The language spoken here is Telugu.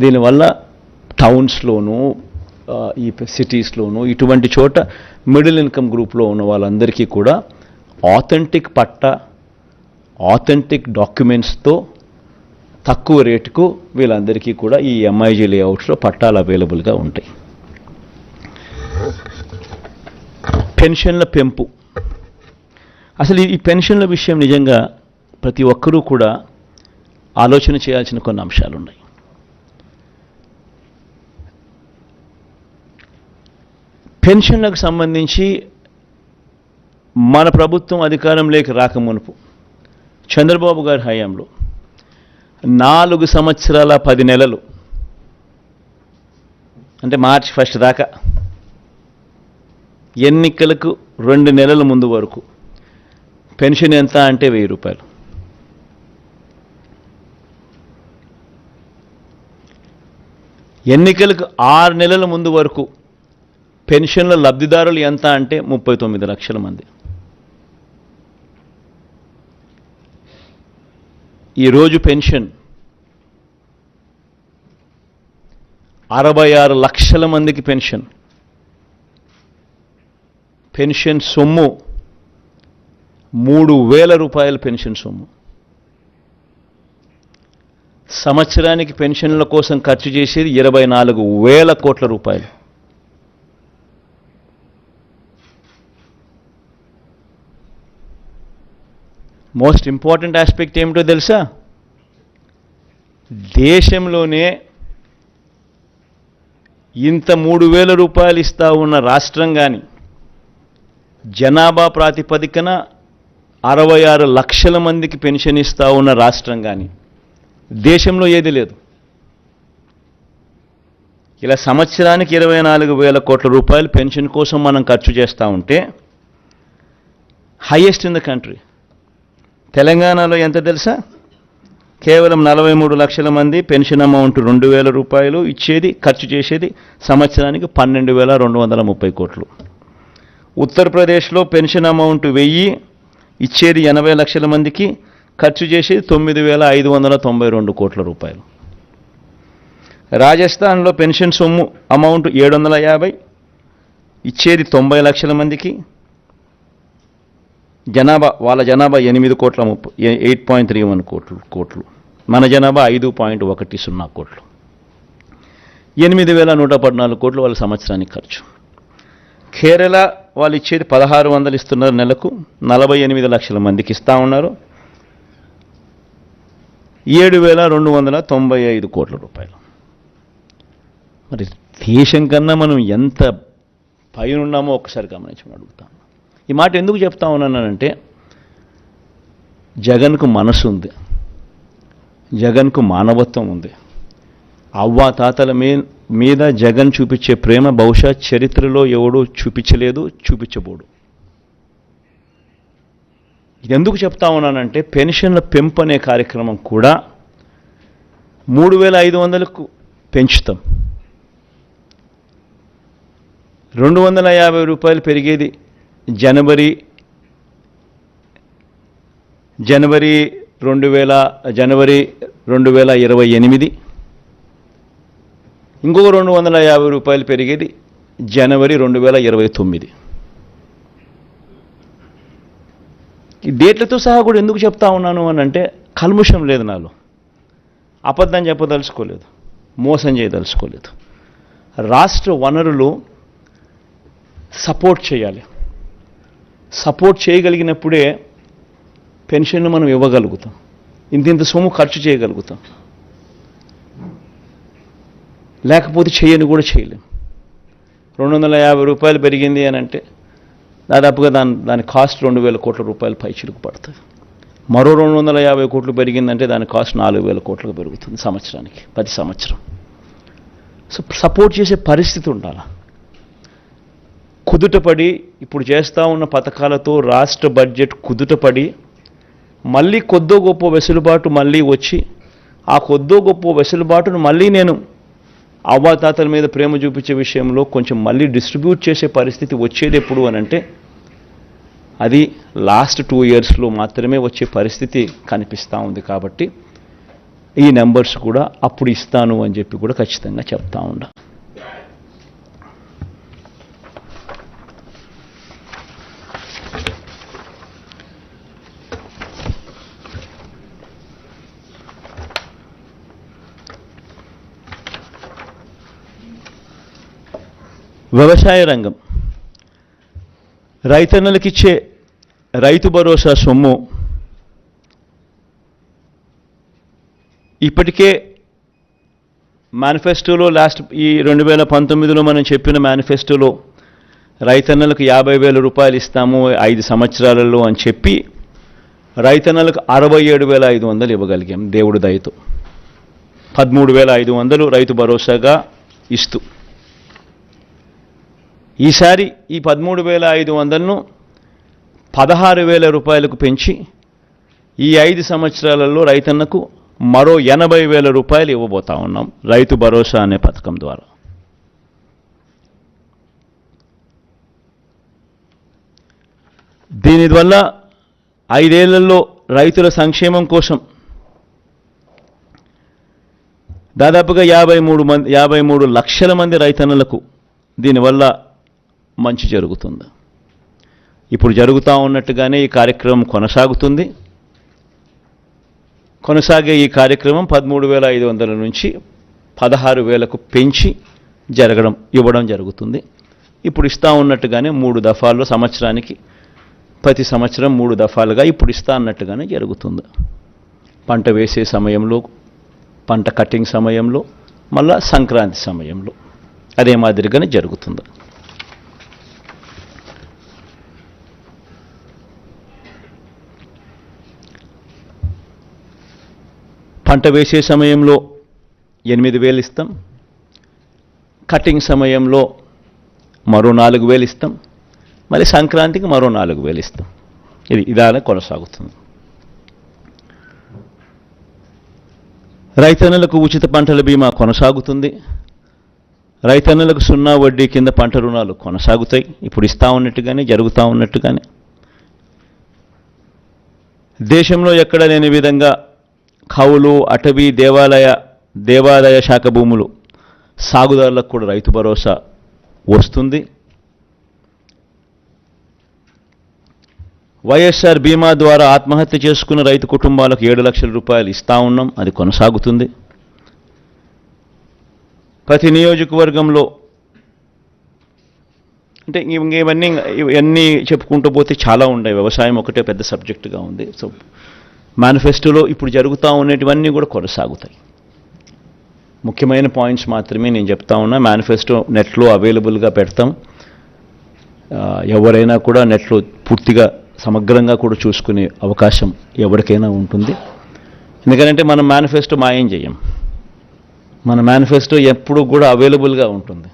దీనివల్ల టౌన్స్లోనూ ఈ సిటీస్లోనూ ఇటువంటి చోట మిడిల్ ఇన్కమ్ గ్రూప్లో ఉన్న వాళ్ళందరికీ కూడా ఆథెంటిక్ పట్ట ఆథెంటిక్ డాక్యుమెంట్స్తో తక్కువ రేటుకు వీళ్ళందరికీ కూడా ఈ ఎంఐజీ లేఅవుట్స్లో పట్టాలు అవైలబుల్గా ఉంటాయి. పెన్షన్ల పెంపు. అసలు ఈ పెన్షన్ల విషయం నిజంగా ప్రతి ఒక్కరూ కూడా ఆలోచన చేయాల్సిన కొన్ని అంశాలు ఉన్నాయి పెన్షన్లకు సంబంధించి మన ప్రభుత్వం అధికారంలోకి రాకమునుపు చంద్రబాబు గారి హయాంలో నాలుగు సంవత్సరాల పది నెలలు అంటే మార్చి ఫస్ట్ దాకా ఎన్నికలకు రెండు నెలల ముందు వరకు పెన్షన్ ఎంత అంటే వెయ్యి రూపాయలు. ఎన్నికలకు ఆరు నెలల ముందు వరకు పెన్షన్ల లబ్ధిదారులు ఎంత అంటే ముప్పై తొమ్మిది లక్షల మంది. ఈరోజు పెన్షన్ అరవై ఆరు లక్షల మందికి పెన్షన్. పెన్షన్ సొమ్ము మూడు వేల రూపాయల పెన్షన్ సొమ్ము. సంవత్సరానికి పెన్షన్ల కోసం ఖర్చు చేసేది ఇరవై నాలుగు వేల కోట్ల రూపాయలు. మోస్ట్ ఇంపార్టెంట్ ఆస్పెక్ట్ ఏమిటో తెలుసా? దేశంలోనే ఇంత మూడు వేల రూపాయలు ఇస్తా ఉన్న రాష్ట్రం కానీ జనాభా ప్రాతిపదికన అరవై ఆరు లక్షల మందికి పెన్షన్ ఇస్తా ఉన్న రాష్ట్రం కానీ దేశంలో ఏది లేదు. ఇలా సంవత్సరానికి ఇరవై నాలుగు వేల కోట్ల రూపాయలు పెన్షన్ కోసం మనం ఖర్చు చేస్తూ ఉంటే హయ్యెస్ట్ ఇన్ ద కంట్రీ తెలంగాణలో ఎంత తెలుసా? కేవలం నలభై మూడు లక్షల మంది పెన్షన్ అమౌంట్ రెండు వేల రూపాయలు ఇచ్చేది ఖర్చు చేసేది సంవత్సరానికి పన్నెండు వేల రెండు వందల ముప్పై కోట్లు. ఉత్తరప్రదేశ్లో పెన్షన్ అమౌంట్ వెయ్యి ఇచ్చేది ఎనభై లక్షల మందికి ఖర్చు చేసేది తొమ్మిది వేల ఐదు వందల తొంభై రెండు కోట్ల రూపాయలు. రాజస్థాన్లో పెన్షన్ సొమ్ము అమౌంట్ ఏడు వందల యాభై ఇచ్చేది తొంభై లక్షల మందికి జనాభా వాళ్ళ జనాభా ఎనిమిది కోట్ల ముప్పై ఎయిట్ పాయింట్ త్రీ వన్ కోట్లు కోట్లు. మన జనాభా ఐదు పాయింట్ ఒకటి సున్నా కోట్లు. ఎనిమిది వేల నూట పద్నాలుగు కోట్లు వాళ్ళ సంవత్సరానికి ఖర్చు. కేరళ వాళ్ళు ఇచ్చేది పదహారు వందలు ఇస్తున్నారు నెలకు నలభై ఎనిమిది లక్షల మందికి ఇస్తా ఉన్నారు. ఏడు వేల రెండు వందల తొంభై ఐదు కోట్ల రూపాయలు. మరి దేశం కన్నా మనం ఎంత పైన ఉన్నామో ఒకసారి గమనించమని అడుగుతాం. ఈ మాట ఎందుకు చెప్తా ఉన్నానంటే జగన్కు మనసు ఉంది. జగన్కు మానవత్వం ఉంది. అవ్వా తాతల మీ మీద జగన్ చూపించే ప్రేమ బహుశా చరిత్రలో ఎవడూ చూపించలేదు చూపించబోడు. ఇది ఎందుకు చెప్తా ఉన్నానంటే పెన్షన్ల పెంపు అనే కార్యక్రమం కూడా మూడు వేల ఐదు వందలకు పెంచుతాం. రెండు వందల యాభై రూపాయలు పెరిగేది జనవరి జనవరి రెండు వేల జనవరి రెండు వేల ఇరవై ఎనిమిది. ఇంకొక రెండు వందల యాభై రూపాయలు పెరిగేది జనవరి రెండు వేల ఇరవై తొమ్మిది. ఈ డేట్లతో సహా కూడా ఎందుకు చెప్తా ఉన్నాను అని అంటే కల్ముషం లేదు నాలో. అబద్ధం చెప్పదలుచుకోలేదు. మోసం చేయదలుచుకోలేదు. రాష్ట్ర వనరులు సపోర్ట్ చేయాలి. సపోర్ట్ చేయగలిగినప్పుడే పెన్షన్లు మనం ఇవ్వగలుగుతాం. ఇంత ఇంత సొమ్ము ఖర్చు చేయగలుగుతాం. లేకపోతే చేయని కూడా చేయలేం. రెండు వందల యాభై రూపాయలు పెరిగింది అని అంటే దాదాపుగా దాని దాని కాస్ట్ రెండు వేల కోట్ల రూపాయలు పైచిలుకు పడుతుంది. మరో రెండు వందల యాభై కోట్లు పెరిగిందంటే దాని కాస్ట్ నాలుగు వేల కోట్లకు పెరుగుతుంది సంవత్సరానికి ప్రతి సంవత్సరం. సో సపోర్ట్ చేసే పరిస్థితి ఉండాలి? కుదుటపడి ఇప్పుడు చేస్తూ ఉన్న పథకాలతో రాష్ట్ర బడ్జెట్ కుదుటపడి మళ్ళీ కొద్దో గొప్ప వెసులుబాటు మళ్ళీ వచ్చి ఆ కొద్దో గొప్ప వెసులుబాటును మళ్ళీ నేను అవ్వాతాతల మీద ప్రేమ చూపించే విషయంలో కొంచెం మళ్ళీ డిస్ట్రిబ్యూట్ చేసే పరిస్థితి వచ్చేది ఎప్పుడు అని అంటే అది లాస్ట్ టూ ఇయర్స్లో మాత్రమే వచ్చే పరిస్థితి కనిపిస్తూ ఉంది కాబట్టి ఈ నెంబర్స్ కూడా అప్పుడు ఇస్తాను అని చెప్పి కూడా ఖచ్చితంగా చెప్తా ఉండ. వ్యవసాయ రంగం. రైతన్నులకిచ్చే రైతు భరోసా సొమ్ము ఇప్పటికే మేనిఫెస్టోలో లాస్ట్ ఈ రెండు వేల పంతొమ్మిదిలో మనం చెప్పిన మేనిఫెస్టోలో రైతన్నలకు యాభై వేల రూపాయలు ఇస్తాము ఐదు సంవత్సరాలలో అని చెప్పి రైతన్నలకు అరవై ఏడు వేల ఐదు వందలు ఇవ్వగలిగాం దేవుడి దయతో. పదమూడు వేల ఐదు వందలు రైతు భరోసాగా ఇస్తూ. ఈసారి ఈ పదమూడు వేల ఐదు వందలను పదహారు వేల రూపాయలకు పెంచి ఈ ఐదు సంవత్సరాలలో రైతన్నకు మరో ఎనభై వేల రూపాయలు ఇవ్వబోతా ఉన్నాం. రైతు భరోసా అనే పథకం ద్వారా. దీనివల్ల ఐదేళ్ళలో రైతుల సంక్షేమం కోసం దాదాపుగా యాభై మూడు మంది యాభై మూడు లక్షల మంది రైతన్నలకు దీనివల్ల మంచి జరుగుతుంది. ఇప్పుడు జరుగుతూ ఉన్నట్టుగానే ఈ కార్యక్రమం కొనసాగుతుంది. కొనసాగే ఈ కార్యక్రమం పదమూడు వేల ఐదు వందల నుంచి పదహారు వేలకు పెంచి జరగడం ఇవ్వడం జరుగుతుంది. ఇప్పుడు ఇస్తా ఉన్నట్టుగానే మూడు దఫాల్లో సంవత్సరానికి ప్రతి సంవత్సరం మూడు దఫాలుగా ఇప్పుడు ఇస్తా అన్నట్టుగానే జరుగుతుంది. పంట వేసే సమయంలో పంట కటింగ్ సమయంలో మళ్ళా సంక్రాంతి సమయంలో అదే మాదిరిగానే జరుగుతుంది. పంట వేసే సమయంలో ఎనిమిది వేలు ఇస్తాం. కటింగ్ సమయంలో మరో నాలుగు వేలు ఇస్తాం. మళ్ళీ సంక్రాంతికి మరో నాలుగు వేలు ఇస్తాం. ఇది ఇదానే కొనసాగుతుంది. రైతన్నులకు ఉచిత పంటల బీమా కొనసాగుతుంది. రైతన్నులకు సున్నా వడ్డీ కింద పంట రుణాలు కొనసాగుతాయి. ఇప్పుడు ఇస్తా ఉన్నట్టుగానే జరుగుతూ ఉన్నట్టుగానే. దేశంలో ఎక్కడ లేని విధంగా కవులు అటవీ దేవాలయ దేవాలయ శాఖ భూములు. సాగుదారులకు కూడా రైతు భరోసా వస్తుంది. వైఎస్ఆర్ బీమా ద్వారా ఆత్మహత్య చేసుకున్న రైతు కుటుంబాలకు ఏడు లక్షల రూపాయలు ఇస్తా ఉన్నాం. అది కొనసాగుతుంది. ప్రతి నియోజకవర్గంలో అంటే ఇవన్నీ ఇవన్నీ చెప్పుకుంటూ పోతే చాలా ఉన్నాయి. వ్యవసాయం ఒకటే పెద్ద సబ్జెక్టుగా ఉంది. సో మేనిఫెస్టోలో ఇప్పుడు జరుగుతూ ఉండేటివన్నీ కూడా కొనసాగుతాయి. ముఖ్యమైన పాయింట్స్ మాత్రమే నేను చెప్తా ఉన్నా. మేనిఫెస్టో నెట్లో అవైలబుల్గా పెడతాం. ఎవరైనా కూడా నెట్లో పూర్తిగా సమగ్రంగా కూడా చూసుకునే అవకాశం ఎవరికైనా ఉంటుంది. ఎందుకంటే మనం మేనిఫెస్టో మాయం చేయం. మన మేనిఫెస్టో ఎప్పుడు కూడా అవైలబుల్గా ఉంటుంది.